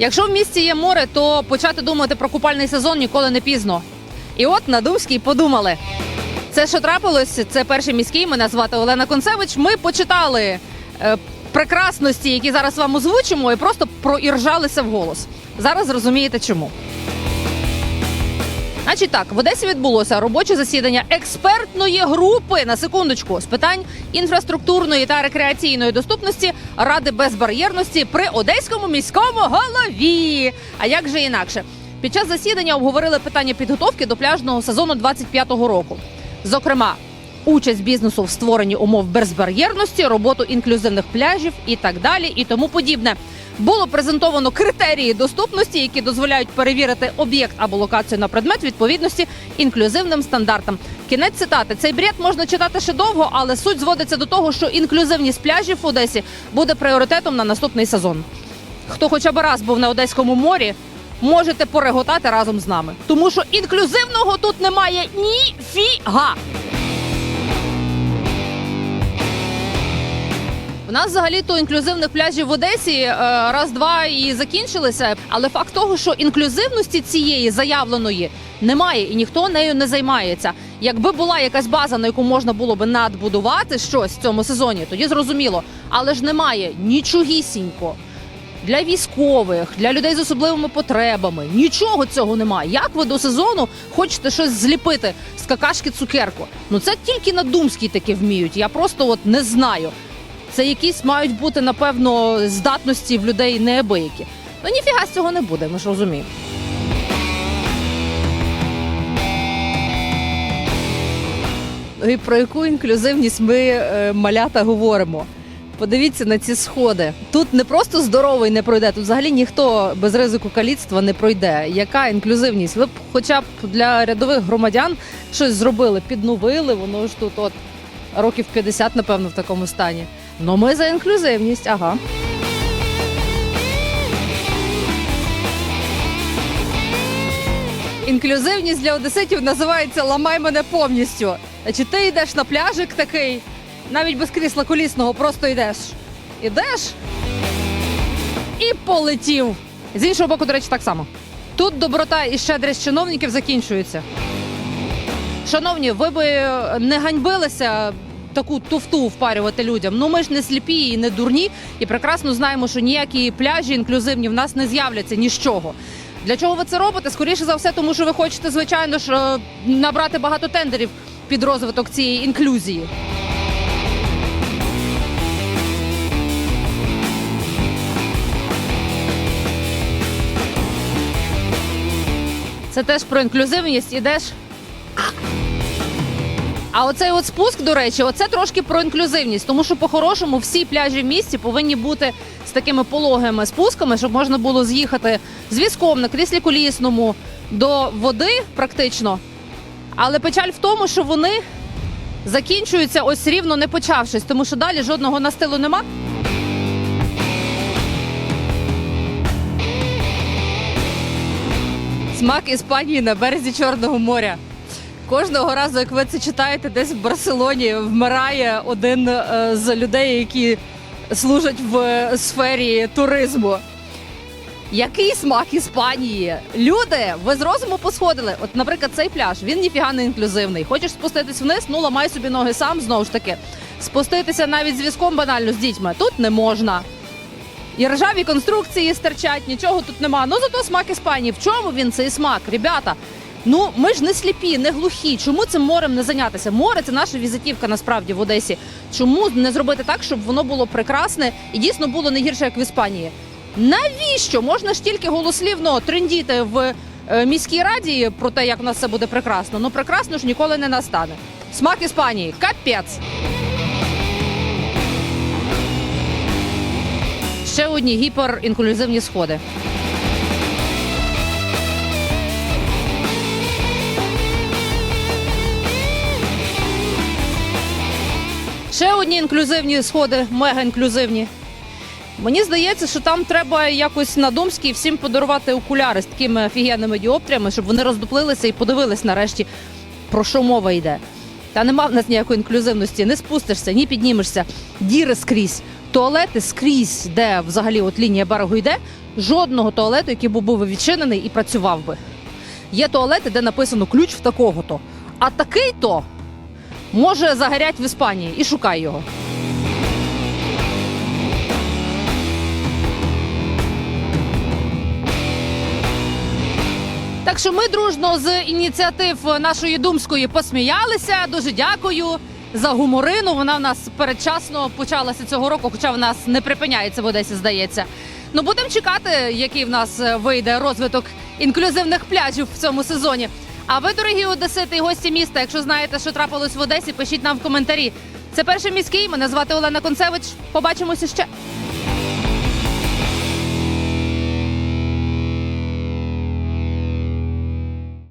Якщо в місті є море, то почати думати про купальний сезон ніколи не пізно. І от на Думській подумали. Це що трапилось? Це перший міський. Мене звати Олена Концевич. Ми почитали е, прекрасності, які зараз вам озвучимо, і просто проіржалися вголос. Зараз зрозумієте чому. Значить так, в Одесі відбулося робоче засідання експертної групи на секундочку з питань інфраструктурної та рекреаційної доступності ради безбар'єрності при одеському міському голові. А як же інакше? Під час засідання обговорили питання підготовки до пляжного сезону 25-го року. Зокрема, участь бізнесу в створенні умов безбар'єрності, роботу інклюзивних пляжів і так далі, і тому подібне. Було презентовано критерії доступності, які дозволяють перевірити об'єкт або локацію на предмет відповідності інклюзивним стандартам. Кінець цитати. Цей бред можна читати ще довго, але суть зводиться до того, що інклюзивність пляжів в Одесі буде пріоритетом на наступний сезон. Хто хоча б раз був на Одеському морі, можете пореготати разом з нами, тому що інклюзивного тут немає ніфіга. У нас взагалі то інклюзивних пляжів в Одесі е, раз-два і закінчилися. Але факт того, що інклюзивності цієї заявленої немає і ніхто нею не займається. Якби була якась база, на яку можна було би надбудувати щось в цьому сезоні, тоді зрозуміло. Але ж немає нічогісінько. Для військових, для людей з особливими потребами нічого цього немає. Як ви до сезону хочете щось зліпити з какашки цукерку? Ну це тільки на Думській таке вміють. Я просто от не знаю. Це якісь мають бути, напевно, здатності в людей неабиякі. Ну ніфіга з цього не буде, ми ж розуміємо. І про яку інклюзивність ми е, малята говоримо? Подивіться на ці сходи. Тут не просто здоровий не пройде, тут взагалі ніхто без ризику каліцтва не пройде. Яка інклюзивність? Ви б хоча б для рядових громадян щось зробили, підновили, воно ж тут от років 50, напевно, в такому стані. Ну ми за інклюзивність, ага. Інклюзивність для одеситів називається Ламай мене повністю. Значить, ти йдеш на пляжик такий, навіть без крісла колісного, просто йдеш. Ідеш і полетів. З іншого боку, до речі, так само. Тут доброта і щедрість чиновників закінчується. Шановні, ви би не ганьбилися таку туфту впарювати людям. Ну ми ж не сліпі і не дурні, і прекрасно знаємо, що ніякі пляжі інклюзивні в нас не з'являться ні з чого. Для чого ви це робите? Скоріше за все, тому що ви хочете, звичайно ж, е, набрати багато тендерів під розвиток цієї інклюзії. Це теж про інклюзивність. Ідеш. А оцей от спуск, до речі, оце трошки про інклюзивність, тому що по-хорошому всі пляжі в місті повинні бути з такими пологими спусками, щоб можна було з'їхати з візком на кріслі колісному до води практично. Але печаль в тому, що вони закінчуються ось рівно не почавшись, тому що далі жодного настилу нема. Смак Іспанії на березі Чорного моря. Кожного разу, як ви це читаєте, десь в Барселоні вмирає один е, з людей, які служать в сфері туризму. Який смак Іспанії? Люди, ви з розуму посходили. От, наприклад, цей пляж він ніфіга не інклюзивний. Хочеш спуститись вниз, ну ламай собі ноги сам знову ж таки. Спуститися навіть з візком банально з дітьми. Тут не можна. І ржаві конструкції стирчать, нічого тут нема. Ну зато смак Іспанії. В чому він цей смак? Ребята, ну ми ж не сліпі, не глухі. Чому цим морем не зайнятися? Море це наша візитівка насправді в Одесі. Чому не зробити так, щоб воно було прекрасне і дійсно було не гірше, як в Іспанії? Навіщо можна ж тільки голослівно трендіти в е, міській раді про те, як у нас все буде прекрасно? Ну прекрасно ж ніколи не настане. Смак Іспанії, капець. Ще одні гіперінклюзивні сходи. Ще одні інклюзивні сходи, мега інклюзивні. Мені здається, що там треба якось на Думській всім подарувати окуляри з такими офігенними діоптріями, щоб вони роздуплилися і подивились нарешті, про що мова йде. Та нема в нас ніякої інклюзивності, не спустишся, ні піднімешся. Діри скрізь, туалети скрізь, де взагалі от лінія берегу йде. жодного туалету, який був би відчинений і працював би. Є туалети, де написано ключ в такого-то. А такий-то може загорять в Іспанії і шукай його. Так що ми дружно з ініціатив нашої думської посміялися. Дуже дякую за гуморину. Вона в нас передчасно почалася цього року, хоча в нас не припиняється в Одесі, здається. Ну будемо чекати, який в нас вийде розвиток інклюзивних пляжів в цьому сезоні. А ви, дорогі одесити і гості міста, якщо знаєте, що трапилось в Одесі, пишіть нам в коментарі. Це перший міський. Мене звати Олена Концевич. Побачимося ще.